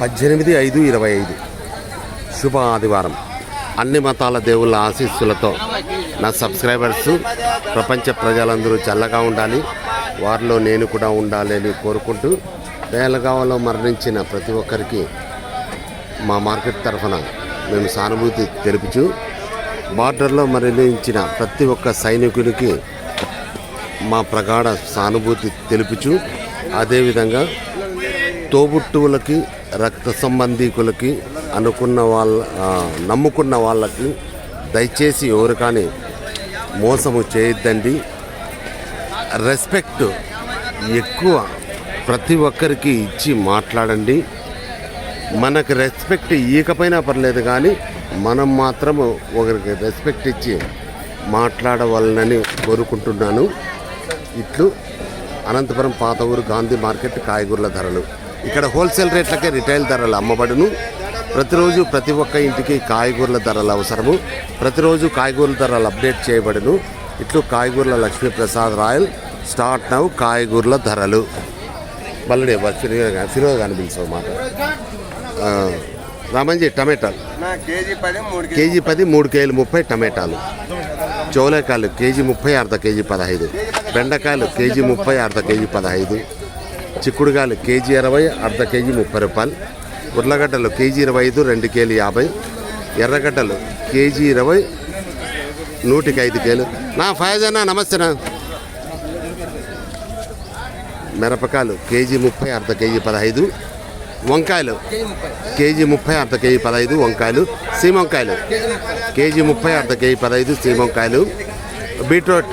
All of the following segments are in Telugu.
పద్దెనిమిది ఐదు ఇరవై ఐదు. శుభ ఆదివారం. అన్ని మతాల దేవుళ్ళ ఆశీస్సులతో నా సబ్స్క్రైబర్స్ ప్రపంచ ప్రజలందరూ చల్లగా ఉండాలి. వారిలో నేను కూడా ఉండాలి అని కోరుకుంటూ బేలగావలో మరణించిన ప్రతి ఒక్కరికి మా మార్కెట్ తరఫున మేము సానుభూతి తెలుపుచు బార్డర్లో మరణించిన ప్రతి ఒక్క సైనికునికి మా ప్రగాఢ సానుభూతి తెలుపుచు అదేవిధంగా తోబుట్టువులకి రక్త సంబంధీకులకి అనుకున్న వాళ్ళ నమ్ముకున్న వాళ్ళకి దయచేసి ఎవరు కానీ మోసము చేయొద్దండి. రెస్పెక్ట్ ఎక్కువ ప్రతి ఒక్కరికి ఇచ్చి మాట్లాడండి. మనకు రెస్పెక్ట్ ఇవ్వకపోయినా పర్లేదు కానీ మనం మాత్రము ఒకరికి రెస్పెక్ట్ ఇచ్చి మాట్లాడవాలని కోరుకుంటున్నాను. ఇట్లు అనంతపురం పాత ఊరు గాంధీ మార్కెట్ కాయగూరల ధరలు. ఇక్కడ హోల్సేల్ రేట్లకే రిటైల్ ధరలు అమ్మబడును. ప్రతిరోజు ప్రతి ఒక్క ఇంటికి కాయగూరల ధరలు అవసరము. ప్రతిరోజు కాయగూరల ధరలు అప్డేట్ చేయబడును. ఇట్లు కాయగూరల లక్ష్మీప్రసాద్ రాయల్. స్టార్ట్ నవ్ కాయగూరల ధరలు. బల్లడే ఫిరోగా ఫిరోగా కనిపించవు మాట. రామంజీ టమాటాలు. కేజీ పది మూడు కేజీలు ముప్పై టమాటాలు. చోలేకాయలు కేజీ ముప్పై అర్ధ కేజీ పదహైదు. బెండకాయలు కేజీ ముప్పై అర్ధ కేజీ పదహైదు. చిక్కుడుగాలు కేజీ ఇరవై అర్ధ కేజీ ముప్పై రూపాయలు. ఉర్లగడ్డలు కేజీ ఇరవై ఐదు రెండు కేలు యాభై. ఎర్రగడ్డలు కేజీ ఇరవై నూటికి ఐదు కేలు. నా ఫైజ్ అన్న నమస్తేనా మిరపకాయలు కేజీ ముప్పై అర్ధ కేజీ పదహైదు. వంకాయలు కేజీ ముప్పై అర్ధ కేజీ పదహైదు. వంకాయలు సీమ వంకాయలు కేజీ ముప్పై అర్ధ కేజీ పదహైదు. సీమ వంకాయలు బీట్రూట్.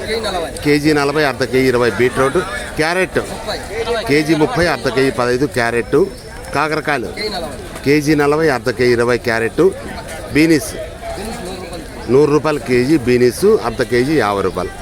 కేజీ నలభై అర్ధ కేజీ ఇరవై బీట్రూట్. క్యారెట్. కేజీ ముప్పై అర్ధ కేజీ పదహైదు క్యారెట్. కాకరకాయలు. కేజీ నలభై అర్ధ కేజీ ఇరవై క్యారెట్. బీనీస్. నూరు రూపాయలు కేజీ బీనీసు అర్ధ కేజీ యాభై రూపాయలు.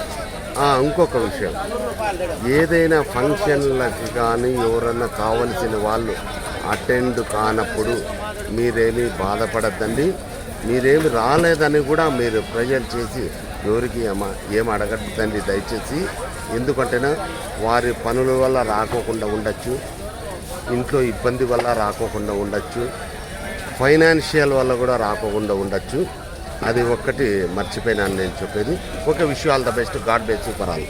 ఇంకొక విషయం. ఏదైనా ఫంక్షన్లకి కానీ ఎవరన్నా కావలసిన వాళ్ళు అటెండ్ కానప్పుడు మీరేమీ బాధపడద్దండి. మీరేమి రాలేదని కూడా మీరు ప్రెజర్ చేసి ఎవరికి ఏం అడగద్దండి దయచేసి. ఎందుకంటేనా వారి పనుల వల్ల రాకోకుండా ఉండొచ్చు. ఇంట్లో ఇబ్బంది వల్ల రాకోకుండా ఉండొచ్చు. ఫైనాన్షియల్ వల్ల కూడా రాకోకుండా ఉండొచ్చు. అది ఒక్కటి మర్చిపోయినాను నేను చెప్పేది. ఒక విషయాల all the best. God best super all.